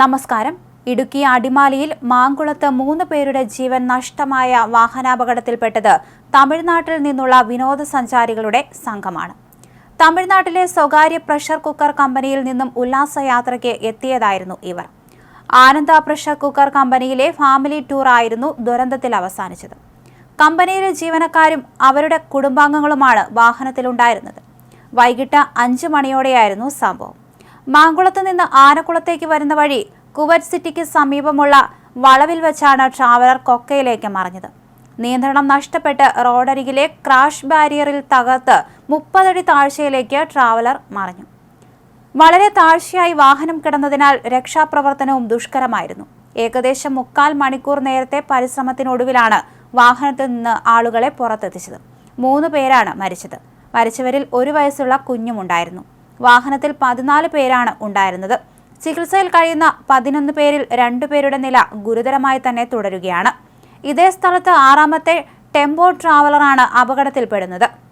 നമസ്കാരം. ഇടുക്കി അടിമാലിയിൽ മാങ്കുളത്ത് മൂന്ന് പേരുടെ ജീവൻ നഷ്ടമായ വാഹനാപകടത്തിൽപ്പെട്ടത് തമിഴ്നാട്ടിൽ നിന്നുള്ള വിനോദസഞ്ചാരികളുടെ സംഘമാണ്. തമിഴ്നാട്ടിലെ സ്വകാര്യ പ്രഷർ കുക്കർ കമ്പനിയിൽ നിന്നും ഉല്ലാസയാത്രയ്ക്ക് എത്തിയതായിരുന്നു ഇവർ. ആനന്ദ പ്രഷർ കുക്കർ കമ്പനിയിലെ ഫാമിലി ടൂർ ആയിരുന്നു ദുരന്തത്തിൽ അവസാനിച്ചത്. കമ്പനിയിലെ ജീവനക്കാരും അവരുടെ കുടുംബാംഗങ്ങളുമാണ് വാഹനത്തിലുണ്ടായിരുന്നത്. വൈകിട്ട് അഞ്ച് മണിയോടെയായിരുന്നു സംഭവം. മാങ്കുളത്ത് നിന്ന് ആനക്കുളത്തേക്ക് വരുന്ന വഴി കുവറ്റ് സിറ്റിക്ക് സമീപമുള്ള വളവിൽ വെച്ചാണ് ട്രാവലർ കൊക്കയിലേക്ക് മറിഞ്ഞത്. നിയന്ത്രണം നഷ്ടപ്പെട്ട് റോഡരികിലെ ക്രാഷ് ബാരിയറിൽ തകർത്ത് മുപ്പതടി താഴ്ചയിലേക്ക് ട്രാവലർ മറിഞ്ഞു. വളരെ താഴ്ചയായി വാഹനം കിടന്നതിനാൽ രക്ഷാപ്രവർത്തനവും ദുഷ്കരമായിരുന്നു. ഏകദേശം മുക്കാൽ മണിക്കൂർ നേരത്തെ പരിശ്രമത്തിനൊടുവിലാണ് വാഹനത്തിൽ നിന്ന് ആളുകളെ പുറത്തെത്തിച്ചത്. മൂന്ന് പേരാണ് മരിച്ചത്. മരിച്ചവരിൽ ഒരു വയസ്സുള്ള കുഞ്ഞുമുണ്ടായിരുന്നു. വാഹനത്തിൽ പതിനാല് പേരാണ് ഉണ്ടായിരുന്നത്. ചികിത്സയിൽ കഴിയുന്ന പതിനൊന്ന് പേരിൽ രണ്ടുപേരുടെ നില ഗുരുതരമായി തന്നെ തുടരുകയാണ്. ഇതേ സ്ഥലത്ത് ആറാമത്തെ ടെമ്പോ ട്രാവലറാണ് അപകടത്തിൽപ്പെടുന്നത്.